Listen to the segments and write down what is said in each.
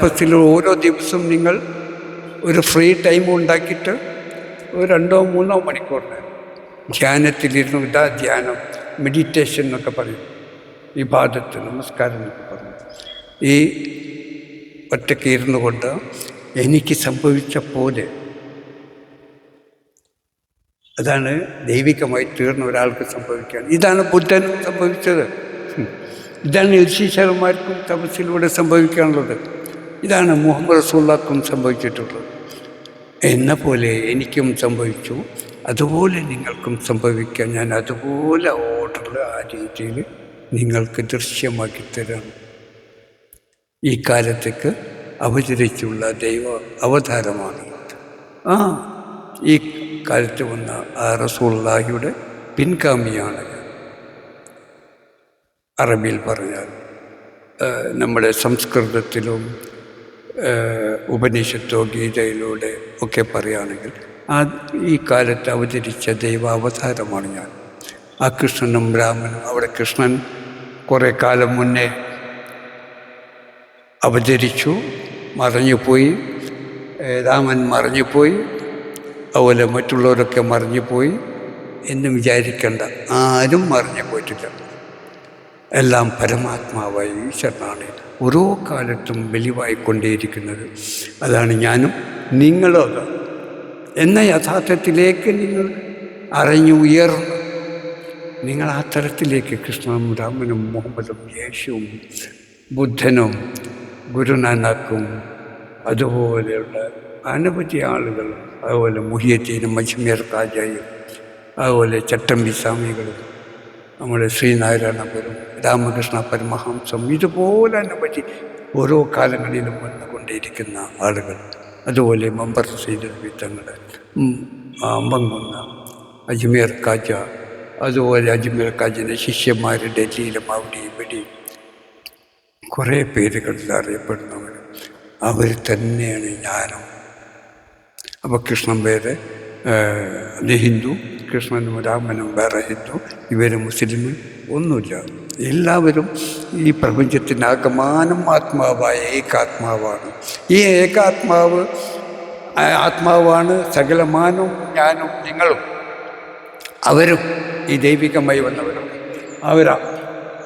തപസ്സിൽ ഓരോ ദിവസവും നിങ്ങൾ ഒരു ഫ്രീ ടൈം ഉണ്ടാക്കിയിട്ട് ഒരു രണ്ടോ മൂന്നോ മണിക്കൂറിന് ധ്യാനത്തിലിരുന്നു. ഇതാ ധ്യാനം. മെഡിറ്റേഷൻ എന്നൊക്കെ പറയും. വിവാദത്ത് നമസ്കാരം എന്നൊക്കെ പറയും. ഈ ഒറ്റയ്ക്ക് ഇരുന്നു കൊണ്ട് എനിക്ക് സംഭവിച്ച പോലെ അതാണ് ദൈവികമായി തീർന്ന ഒരാൾക്ക് സംഭവിക്കുകയാണ് ഇതാണ് ബുദ്ധൻ സംഭവിച്ചത്. ഇതാണ് ഋഷീശ്വരന്മാർക്കും തപസ്സിലൂടെ സംഭവിക്കാനുള്ളത്. ഇതാണ് മുഹമ്മദ് റസൂള്ളക്കും സംഭവിച്ചിട്ടുള്ളത്. എന്ന പോലെ എനിക്കും സംഭവിച്ചു. അതുപോലെ നിങ്ങൾക്കും സംഭവിക്കാൻ ഞാൻ അതുപോലെ ഓർഡർ ആ രീതിയിൽ നിങ്ങൾക്ക് ദൃശ്യമാക്കി തരാം. ഈ കാലത്തേക്ക് അവതരിച്ചുള്ള ദൈവ അവതാരമാണ് ആ ഈ കാലത്ത് വന്ന ആ റസൂള്ളാഹിയുടെ പിൻഗാമിയാണ് അറബിയിൽ പറഞ്ഞാൽ നമ്മുടെ സംസ്കൃതത്തിലും ഉപനിഷത്തോ ഗീതയിലൂടെ ഒക്കെ പറയുകയാണെങ്കിൽ ആ ഈ കാലത്ത് അവതരിച്ച ദൈവാവതാരമാണ് ഞാൻ. ആ കൃഷ്ണനും രാമനും അവിടെ കൃഷ്ണൻ കുറേ കാലം മുന്നേ അവതരിച്ചു മറഞ്ഞുപോയി. രാമൻ മറഞ്ഞുപോയി അതുപോലെ മറ്റുള്ളവരൊക്കെ മറിഞ്ഞുപോയി എന്ന് വിചാരിക്കേണ്ട ആരും മറിഞ്ഞു പോയിട്ടില്ല എല്ലാം പരമാത്മാവായി ഈശ്വരനാണ്. ഓരോ കാലത്തും വെളിവായിക്കൊണ്ടേയിരിക്കുന്നത്. അതാണ് ഞാനും നിങ്ങളും എന്ന യഥാർത്ഥത്തിലേക്ക് നിങ്ങൾ അറിഞ്ഞു ഉയർന്നു നിങ്ങൾ ആ തരത്തിലേക്ക് കൃഷ്ണനും രാമനും മുഹമ്മദും യേശുവും ബുദ്ധനും ഗുരുനാനാക്കും അതുപോലെയുള്ള അനവധി ആളുകൾ അതുപോലെ മുഹിയത്തീനും മജ്മീർ കാജായും അതുപോലെ ചട്ടമ്പി സ്വാമികളും നമ്മുടെ ശ്രീനാരായണ ശ്രീനാരായണപുരം രാമകൃഷ്ണ പരമഹംസം ഇതുപോലെ അനവധി ഓരോ കാലങ്ങളിലും വന്നുകൊണ്ടിരിക്കുന്ന ആളുകൾ. അതുപോലെ മമ്പർ സൈദൽ വിത്തങ്ങൾ അമ്പങ്കുന്ന അജ്മീർ കാജ അതുപോലെ അജ്മീർ കാജിന്റെ ശിഷ്യന്മാർ ഡൽഹിയിലും അവിടെ ഇവിടെയും. കുറേ പേരുകളിൽ അറിയപ്പെടുന്നവർ അവർ തന്നെയാണ് ഞാനും. അപ്പോൾ കൃഷ്ണൻ പേര് ഹിന്ദു കൃഷ്ണനും രാമനും വേറെ ഹിന്ദു ഇവർ മുസ്ലിം ഒന്നുമില്ല. എല്ലാവരും ഈ പ്രപഞ്ചത്തിന്റെ ആകമാനം ആത്മാവായ ഏകാത്മാവാണ്. ഈ ഏകാത്മാവ് ആത്മാവാണ് സകലമാനവും ഞാനും നിങ്ങളും. അവരും ഈ ദൈവികമായി വന്നവരും. അവരാ.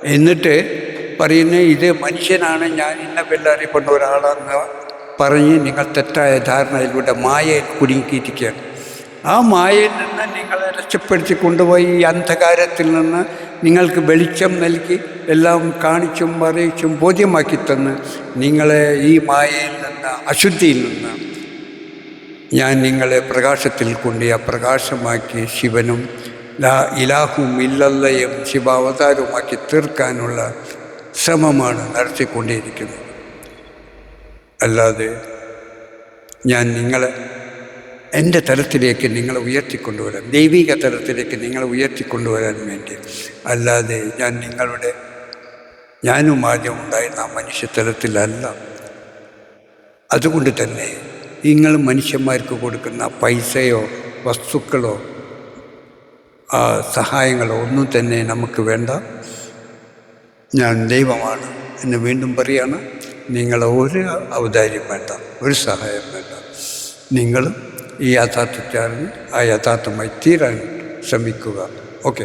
എന്നിട്ട് പറയുന്ന ഇത് മനുഷ്യനാണ് ഞാൻ ഇന്ന പേരിലറിയപ്പെടുന്ന ഒരാളാണെന്ന് പറഞ്ഞ് നിങ്ങൾ തെറ്റായ ധാരണയിലൂടെ മായയിൽ കുടുങ്ങിയിരിക്കുകയാണ് ആ മായയിൽ നിന്ന് നിങ്ങളെ രക്ഷപ്പെടുത്തി കൊണ്ടുപോയി ഈ അന്ധകാരത്തിൽ നിന്ന് നിങ്ങൾക്ക് വെളിച്ചം നൽകി എല്ലാം കാണിച്ചും അറിയിച്ചും ബോധ്യമാക്കി തന്ന് നിങ്ങളെ ഈ മായയിൽ നിന്ന് അശുദ്ധിയിൽ നിന്ന് ഞാൻ നിങ്ങളെ പ്രകാശത്തിൽ കൊണ്ട് ആ പ്രകാശമാക്കി ശിവനും ലാ ഇലാഹും ഇല്ലല്ലയും ശിവാവതാരവുമാക്കി തീർക്കാനുള്ള ശ്രമമാണ് നടത്തിക്കൊണ്ടേയിരിക്കുന്നത് അല്ലാതെ ഞാൻ നിങ്ങളെ എന്റെ തലത്തിലേക്ക് നിങ്ങളെ ഉയർത്തിക്കൊണ്ടുവരാൻ ദൈവിക തലത്തിലേക്ക് നിങ്ങളെ ഉയർത്തിക്കൊണ്ടുവരാൻ വേണ്ടി. അല്ലാതെ ഞാൻ നിങ്ങളുടെ ഞാനും ആദ്യം ഉണ്ടായിരുന്ന ആ മനുഷ്യതലത്തിലല്ല അതുകൊണ്ട് തന്നെ നിങ്ങൾ മനുഷ്യന്മാർക്ക് കൊടുക്കുന്ന പൈസയോ വസ്തുക്കളോ സഹായങ്ങളോ ഒന്നും തന്നെ നമുക്ക് വേണ്ട. ഞാൻ ദൈവമാണ് എന്ന് വീണ്ടും പറയാണ്. നിങ്ങൾ ഒരു ഔദാര്യം വേണ്ട ഒരു സഹായം വേണ്ട. നിങ്ങൾ ఈ యథార్థ త్యాన్ని ఆ యథార్థమై తీరని సమీకుగా ఓకే